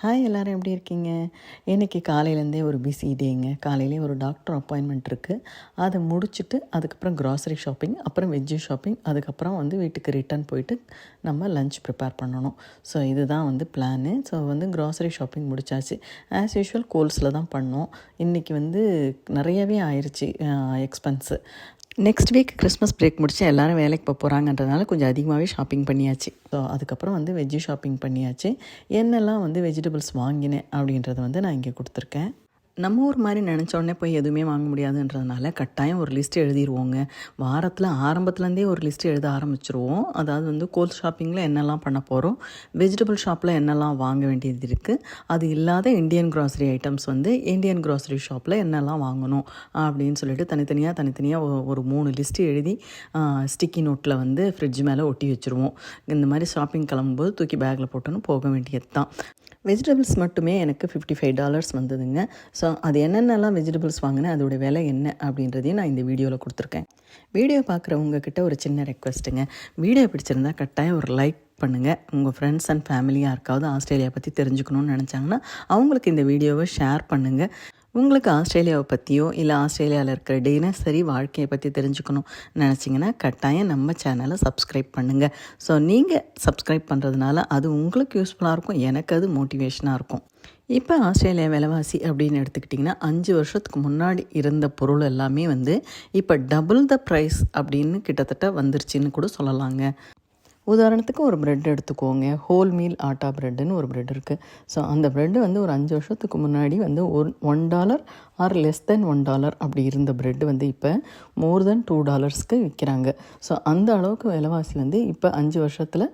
Hi எல்லோரும் எப்படி இருக்கீங்க? இன்றைக்கி காலையிலேருந்தே ஒரு பிஸி டேங்க காலையிலே ஒரு டாக்டர் அப்பாயின்மெண்ட் இருக்குது அதை முடிச்சுட்டு அதுக்கப்புறம் க்ராசரி ஷாப்பிங் அப்புறம் வெஜ்ஜு ஷாப்பிங் அதுக்கப்புறம் வந்து வீட்டுக்கு ரிட்டர்ன் போயிட்டு நம்ம லஞ்ச் ப்ரிப்பேர் பண்ணணும். ஸோ இதுதான் வந்து பிளானு ஸோ வந்து க்ராசரி ஷாப்பிங் முடிச்சாச்சு. ஆஸ் யூஷுவல் கோல்ஸில் தான் பண்ணோம். இன்றைக்கி வந்து நிறையவே ஆயிடுச்சு expense next week Christmas break முடிச்சு எல்லாரும் வேலைக்கு போக போகிறாங்கன்றதுனால கொஞ்சம் அதிகமாகவே ஷாப்பிங் பண்ணியாச்சு. ஸோ அதுக்கப்புறம் வந்து வெஜ்ஜு ஷாப்பிங் பண்ணியாச்சு. என்னெல்லாம் வந்து வெஜிடபிள்ஸ் வாங்கினேன் அப்படின்றத வந்து நான் இங்கே கொடுத்துருக்கேன். நம்ம ஊர் மாதிரி நினச்சோடனே போய் எதுவுமே வாங்க முடியாதுன்றதுனால கட்டாயம் ஒரு லிஸ்ட் எழுதிடுவோங்க வாரத்தில் ஆரம்பத்துலேருந்தே ஒரு லிஸ்ட் எழுத ஆரம்பிச்சிருவோம். அதாவது வந்து கோல் ஷாப்பிங்கில் என்னெல்லாம் பண்ண போகிறோம் வெஜிடபிள் ஷாப்பில் என்னெல்லாம் வாங்க வேண்டியது இருக்குது அது இல்லாத இந்தியன் க்ராசரி ஐட்டம்ஸ் வந்து இந்தியன் க்ராசரி ஷாப்பில் என்னெல்லாம் வாங்கணும் அப்படின்னு சொல்லிட்டு தனித்தனியாக தனித்தனியாக ஒரு மூணு லிஸ்ட்டு எழுதி ஸ்டிக்கி நோட்டில் வந்து ஃப்ரிட்ஜ் மேலே ஒட்டி வச்சுருவோம். இந்த மாதிரி ஷாப்பிங் கிளம்பும்போது தூக்கி பேக்கில் போட்டோன்னு போக வேண்டியது தான் வெஜிடபிள்ஸ் மட்டுமே எனக்கு ஃபிஃப்டி ஃபைவ் டாலர்ஸ் வந்ததுங்க. ஸோ அது என்னென்னலாம் வெஜிடபிள்ஸ் வாங்கினேன் அதோட விலை என்ன அப்படின்றதையும் நான் இந்த வீடியோவில் கொடுத்துருக்கேன். வீடியோ பார்க்குறவங்க கிட்ட ஒரு சின்ன ரெக்வெஸ்ட்டுங்க வீடியோ பிடிச்சிருந்தா கட்டாயம் ஒரு லைக் பண்ணுங்கள் உங்கள் ஃப்ரெண்ட்ஸ் அண்ட் ஃபேமிலி யாருக்காவது ஆஸ்திரேலியா பற்றி தெரிஞ்சுக்கணும்னு நினச்சாங்கன்னா அவங்களுக்கு இந்த வீடியோவை ஷேர் பண்ணுங்கள் உங்களுக்கு ஆஸ்திரேலியாவை பற்றியோ இல்லை ஆஸ்திரேலியாவில் இருக்கிற தினசரி வாழ்க்கையை பற்றி தெரிஞ்சுக்கணும் நினச்சிங்கன்னா கட்டாயம் நம்ம சேனலை சப்ஸ்கிரைப் பண்ணுங்கள் ஸோ நீங்கள் சப்ஸ்கிரைப் பண்ணுறதுனால அது உங்களுக்கு யூஸ்ஃபுல்லாக இருக்கும் எனக்கு அது மோட்டிவேஷனாக இருக்கும். இப்போ ஆஸ்திரேலியா விலைவாசி அப்படின்னு எடுத்துக்கிட்டிங்கன்னா அஞ்சு வருஷத்துக்கு முன்னாடி இருந்த பொருள் எல்லாமே வந்து இப்போ டபுள் த ப்ரைஸ் அப்படின்னு கிட்டத்தட்ட வந்துருச்சுன்னு கூட சொல்லலாங்க. உதாரணத்துக்கு ஒரு ப்ரெட் எடுத்துக்கோங்க. ஹோல் மீல் ஆட்டா ப்ரெட்டுன்னு ஒரு ப்ரெட் இருக்குது ஸோ அந்த ப்ரெட்டு வந்து ஒரு அஞ்சு வருஷத்துக்கு முன்னாடி வந்து one one dollar or less than one dollar அப்படி இருந்த ப்ரெட் வந்து இப்போ மோர் தென் டூ டாலர்ஸ்க்கு விற்கிறாங்க ஸோ அந்த அளவுக்கு விலைவாசி வந்து இப்போ அஞ்சு வருஷத்தில்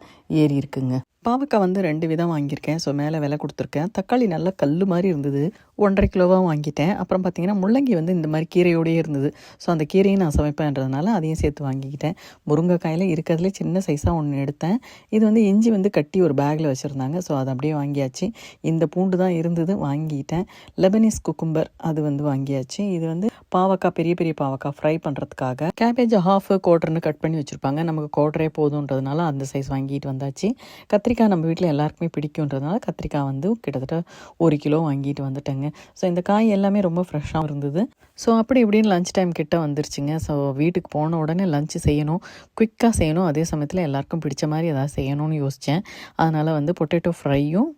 ஏறி இருக்குங்க. பாவக்காய் வந்து ரெண்டு விதம் வாங்கியிருக்கேன். ஸோ மேலே விலை கொடுத்துருக்கேன். தக்காளி நல்லா கல் மாதிரி இருந்தது. ஒன்றரை கிலோவாக வாங்கிட்டேன். அப்புறம் பார்த்தீங்கன்னா முள்ளங்கி வந்து இந்த மாதிரி கீரையோடயே இருந்தது. ஸோ அந்த கீரையும் நான் சமைப்பேன்றதுனால அதையும் சேர்த்து வாங்கிக்கிட்டேன். முருங்கைக்காயில் இருக்கிறதுலே சின்ன சைஸாக ஒன்று எடுத்தேன். இது வந்து இஞ்சி வந்து கட்டி ஒரு பேக்கில் வச்சுருந்தாங்க. ஸோ அதை அப்படியே வாங்கியாச்சு. இந்த பூண்டு தான் இருந்தது வாங்கிட்டேன். லெபனீஸ் குக்கும்பர் அது வந்து வாங்கியாச்சு. இது வந்து பாவக்காய் பெரிய பெரிய பாவக்காய் ஃப்ரை பண்ணுறதுக்காக கேபேஜ் ஹாஃப் குவார்டர்னு கட் பண்ணி வச்சுருப்பாங்க. நமக்கு குவார்டரே போதுன்றதுனால அந்த சைஸ் வாங்கிட்டு வந்தாச்சு. கத்திரிக்காய் நம்ம வீட்டில் எல்லாருக்குமே பிடிக்குன்றதுனால கத்திரிக்காய் வந்து கிட்டத்தட்ட ஒரு கிலோ வாங்கிட்டு வந்துட்டேங்க. ஸோ இந்த காய் எல்லாமே ரொம்ப ஃப்ரெஷ்ஷாக இருந்தது. ஸோ அப்படி இப்படின்னு லஞ்ச் டைம் கிட்ட வந்துருச்சுங்க. ஸோ வீட்டுக்கு போன உடனே லஞ்சு செய்யணும். குயிக்காக செய்யணும். அதே சமயத்தில் எல்லாருக்கும் பிடிச்ச மாதிரி எதாவது செய்யணும்னு யோசித்தேன் அதனால் வந்து பொட்டேட்டோ ஃப்ரையும்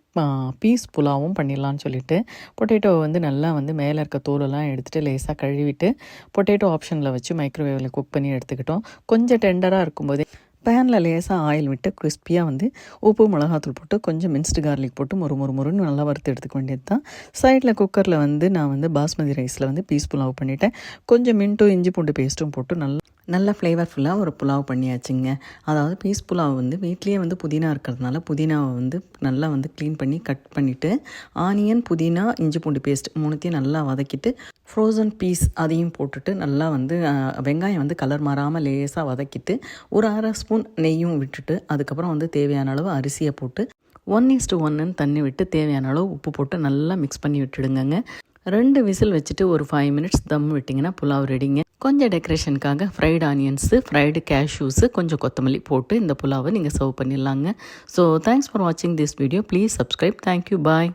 பீஸ் புலாவும் பண்ணிடலான்னு சொல்லிட்டு பொட்டேட்டோவை வந்து நல்லா வந்து மேலே இருக்க தோலெல்லாம் எடுத்துகிட்டு லேசாக கழுவிட்டு பொட்டேட்டோ ஆப்ஷனில் வச்சு மைக்ரோவேவில் குக் பண்ணி எடுத்துக்கிட்டோம். கொஞ்சம் டெண்டராக இருக்கும்போதே பேனில் லேசாக ஆயில் விட்டு கிறிஸ்பியாக வந்து உப்பு மிளகாத்தூள் போட்டு கொஞ்சம் மின்ஸ்டு கார்லிக் போட்டு மொறு மொறு மொறுன்னு நல்லா வறுத்து எடுத்துக்க வேண்டியது தான் சைடில் குக்கரில் வந்து நான் வந்து பாஸ்மதி ரைஸில் வந்து பீஸ் புலாவ் பண்ணிட்டேன். கொஞ்சம் மின்ட்டும் இஞ்சி பூண்டு பேஸ்ட்டும் போட்டு நல்லா நல்ல ஃப்ளேவர்ஃபுல்லாக ஒரு புலாவ் பண்ணியாச்சுங்க. அதாவது பீஸ் புலாவ் வந்து வீட்லேயே வந்து புதினா இருக்கிறதுனால புதினாவை வந்து நல்லா வந்து க்ளீன் பண்ணி கட் பண்ணிவிட்டு ஆனியன் புதினா இஞ்சி பூண்டு பேஸ்ட் மூணுத்தையும் நல்லா வதக்கிட்டு ஃப்ரோசன் பீஸ் அதையும் போட்டுட்டு நல்லா வந்து வெங்காயம் வந்து கலர் மாறாமல் லேசாக வதக்கிட்டு ஒரு அரை ஸ்பூன் நெய்யும் விட்டுட்டு அதுக்கப்புறம் வந்து தேவையான அளவு அரிசியை போட்டு ஒன் இஸ்டு ஒன்னு தண்ணி விட்டு தேவையான அளவு உப்பு போட்டு நல்லா மிக்ஸ் பண்ணி விட்டுடுங்கங்க. ரெண்டு விசில் வச்சுட்டு ஒரு ஃபைவ் மினிட்ஸ் தம் விட்டிங்கன்னா புலாவ் ரெடிங்க கொஞ்சம் டெக்கரேஷனுக்காக ஃப்ரைடு ஆனியன்ஸு ஃப்ரைடு கேஷ்யூஸு கொஞ்சம் கொத்தமல்லி போட்டு இந்த புலாவை நீங்கள் சர்வ் பண்ணிடலாங்க. ஸோ தேங்க்ஸ் ஃபார் வாட்சிங் this video please subscribe thank you bye